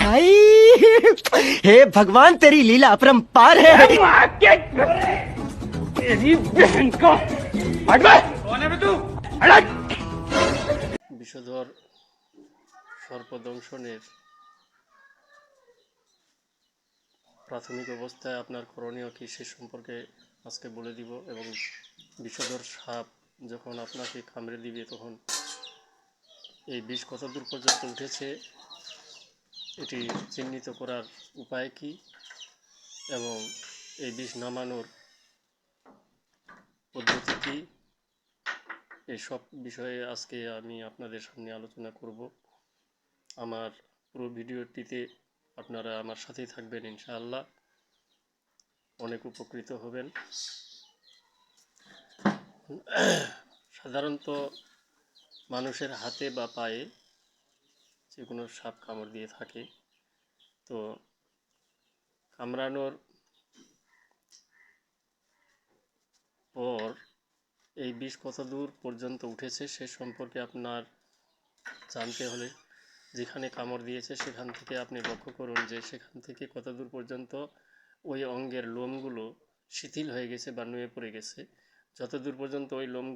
भाई हे भगवान तेरी लीला अपरंपार है বিষধর সর্পদংশনের প্রাথমিক অবস্থায় আপনার করণীয় কী সে সম্পর্কে আজকে বলে দিব এবং বিষধর সাপ যখন আপনাকে কামড়ে দিবে তখন এই বিষ কত দূর পর্যন্ত উঠেছে, এটি চিহ্নিত করার উপায় কী এবং এই বিষ নামানোর পদ্ধতি কী? এই সব বিষয়ে আজকে আমি আপনাদের সামনে আলোচনা করব। আমার পুরো ভিডিওটিতে আপনারা আমার সাথেই থাকবেন ইনশাআল্লাহ। অনেক উপকৃত হবেন। সাধারণত মানুষের হাতে বা পায়ে যে কোনো সাপ কামড় দিয়ে থাকে। তো কামড়ানোর পর এই বিষ কত দূর পর্যন্ত উঠেছে সে সম্পর্কে আপনার জানতে হলে যেখানে কামড় দিয়েছে সেখান থেকে আপনি লক্ষ্য করুন যে সেখান থেকে কত দূর পর্যন্ত ওই অঙ্গের লোমগুলো শিথিল হয়ে গেছে বা নুয়ে পড়ে গেছে। যত দূর পর্যন্ত ওই লোম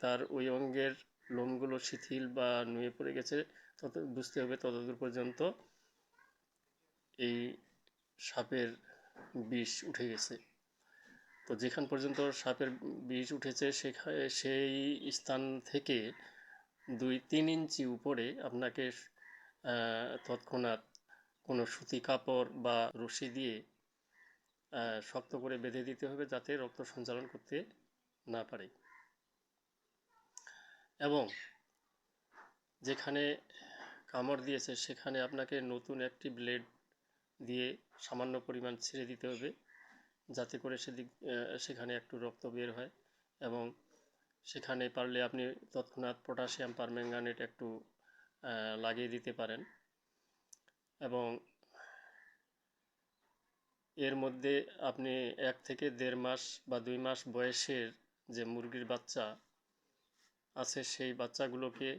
তার ওই অঙ্গের লোমগুলো শিথিল বা নুয়ে পড়ে গেছে, তত বুঝতে হবে ততদূর পর্যন্ত এই সাপের বিষ উঠে গেছে। তো যেখান পর্যন্ত সাপের বিষ উঠেছে সেখানে সেই স্থান থেকে দুই তিন ইঞ্চি উপরে আপনাকে তৎক্ষণাৎ কোনো সুতি কাপড় বা রশি দিয়ে শক্ত করে বেঁধে দিতে হবে যাতে রক্ত সঞ্চালন করতে না পারে। এবং যেখানে কামড় দিয়েছে, সেখানে আপনাকে নতুন একটি ব্লেড দিয়ে সামান্য পরিমাণ ছেড়ে দিতে হবে, যাতে করে সেদিক সেখানে একটু রক্ত বের হয় এবং সেখানে পারলে আপনি তৎক্ষণাৎ পটাশিয়াম পারম্যাঙ্গানেট একটু লাগিয়ে দিতে পারেন এবং এর মধ্যে আপনি এক থেকে দেড় মাস বা দুই মাস বয়সের যে মুরগির বাচ্চা আছে সেই বাচ্চাগুলোকে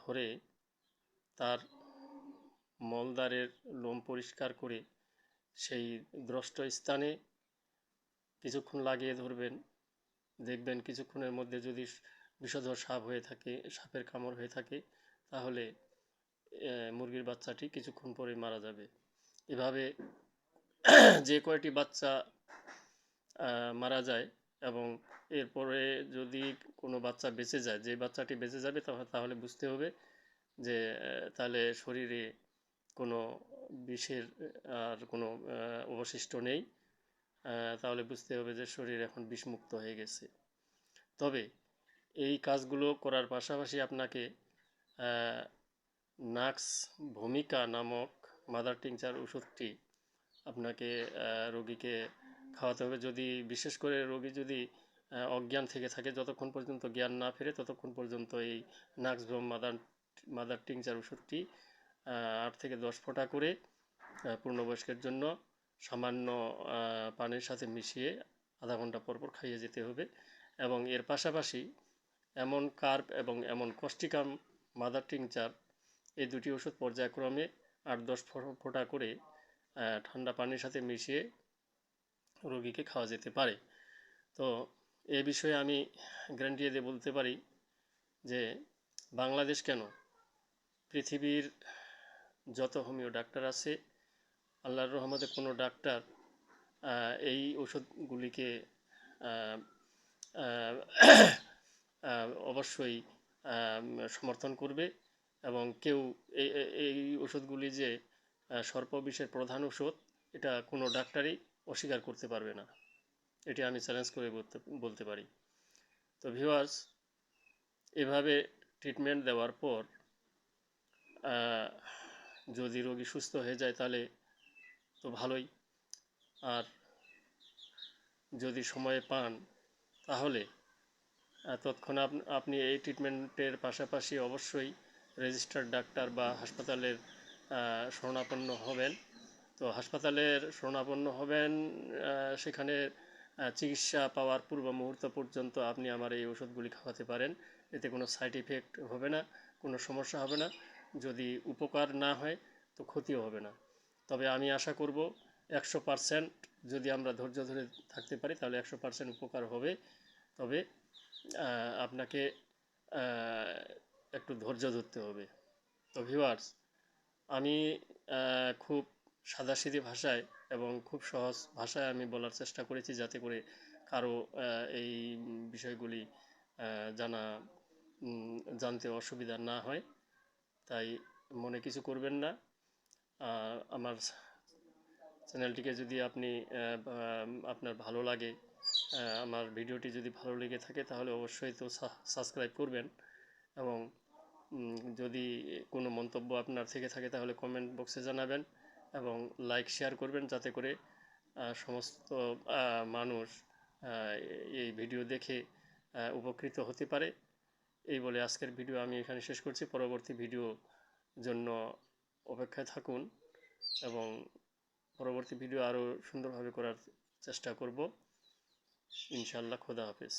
ধরে তার মলদ্বারের লোম পরিষ্কার করে সেই দ্রষ্ট স্থানে কিছুক্ষণ লাগিয়ে ধরবেন। দেখবেন কিছুক্ষণের মধ্যে যদি বিষধর সাপ হয়ে থাকে, সাপের কামড় হয়ে থাকে, তাহলে মুরগির বাচ্চাটি কিছুক্ষণ পরে মারা যাবে। এভাবে যে কয়টি বাচ্চা মারা যায় এবং এরপরে যদি কোনো বাচ্চা বেঁচে যায়, যে বাচ্চাটি বেঁচে যাবে তাহলে বুঝতে হবে যে তাহলে শরীরে কোনো বিষের, আর কোনো অবশিষ্ট নেই। তাহলে বুঝতে হবে যে শরীর এখন বিষমুক্ত হয়ে গেছে। তবে এই কাজগুলো করার পাশাপাশি আপনাকে নাক্স ভূমিকা নামক মাদার টিংচার ওষুধটি আপনাকে রোগীকে খাওয়াতে হবে। যদি বিশেষ করে রোগী যদি অজ্ঞান থেকে থাকে, যতক্ষণ পর্যন্ত জ্ঞান না ফেরে, ততক্ষণ পর্যন্ত এই নাক্স ভ্রম মাদার মাদার টিংচার ওষুধটি আট থেকে দশ ফোঁটা করে পূর্ণবয়স্কের জন্য সামান্য পানির সাথে মিশিয়ে আধা ঘণ্টা পর পর খাইয়ে যেতে হবে। এবং এর পাশাপাশি এমন কার্প এবং এমন কস্টিকাম মাদার টিংচার, এই দুটি ওষুধ পর্যায়ক্রমে আট দশ ফোঁটা করে ঠান্ডা পানির সাথে মিশিয়ে রোগীকে খাওয়া যেতে পারে। তো এ বিষয়ে আমি গ্যারান্টি দিয়ে বলতে পারি যে বাংলাদেশ কেন পৃথিবীর যত হোমিও ডাক্তার আছে, আল্লাহর রহমতে কোনো ডাক্তার এই ওষুধগুলিকে অবশ্যই সমর্থন করবে এবং কেউ এই ওষুধগুলি যে সর্পবিষের প্রধান ওষুধ, এটা কোনো ডাক্তারই অস্বীকার করতে পারবে না। এটি আমি চ্যালেঞ্জ করে বলতে বলতে পারি। তো ভিউয়ার্স এভাবে ট্রিটমেন্ট দেওয়ার পর যদি রোগী সুস্থ হয়ে যায় তাহলে তো ভালোই। আর যদি সময়ে পান, তাহলে তৎক্ষণাৎ আপনি এই ট্রিটমেন্টের পাশাপাশি অবশ্যই রেজিস্টার্ড ডাক্তার বা হাসপাতালের শরণাপন্ন হবেন। তো হাসপাতালের শরণাপন্ন হবেন সেখানে চিকিৎসা পাওয়ার পূর্ব মুহূর্ত পর্যন্ত আপনি আমার এই ওষুধগুলি খাওয়াতে পারেন। এতে কোনো সাইড ইফেক্ট হবে না, কোনো সমস্যা হবে না। যদি উপকার না হয়, তো ক্ষতিও হবে না। তবে আমি আশা করব একশো যদি আমরা ধৈর্য ধরে থাকতে পারি, তাহলে একশো উপকার হবে। তবে আপনাকে একটু ধৈর্য ধরতে হবে। তো ভিউয়ার্স আমি খুব সাদাসিধি ভাষায় এবং খুব সহজ ভাষায় আমি বলার চেষ্টা করেছি যাতে করে কারও এই বিষয়গুলি জানা জানতে অসুবিধা না হয়। তাই মনে কিছু করবেন না। আমার চ্যানেলটিকে যদি আপনি আপনার ভালো লাগে আমার ভিডিওটি যদি ভালো লেগে থাকে তাহলে অবশ্যই তো সাবস্ক্রাইব করবেন এবং যদি কোনো মন্তব্য আপনার থেকে থাকে তাহলে কমেন্ট বক্সে জানাবেন। এবং লাইক শেয়ার করবেন যাতে করে সমস্ত মানুষ এই ভিডিও দেখে উপকৃত হতে পারে। এই বলে আজকের ভিডিও আমি এখানে শেষ করছি। পরবর্তী ভিডিও জন্য অপেক্ষায় থাকুন এবং পরবর্তী ভিডিও আরও সুন্দরভাবে করার চেষ্টা করব। ইনশাআল্লাহ, খোদা হাফেজ।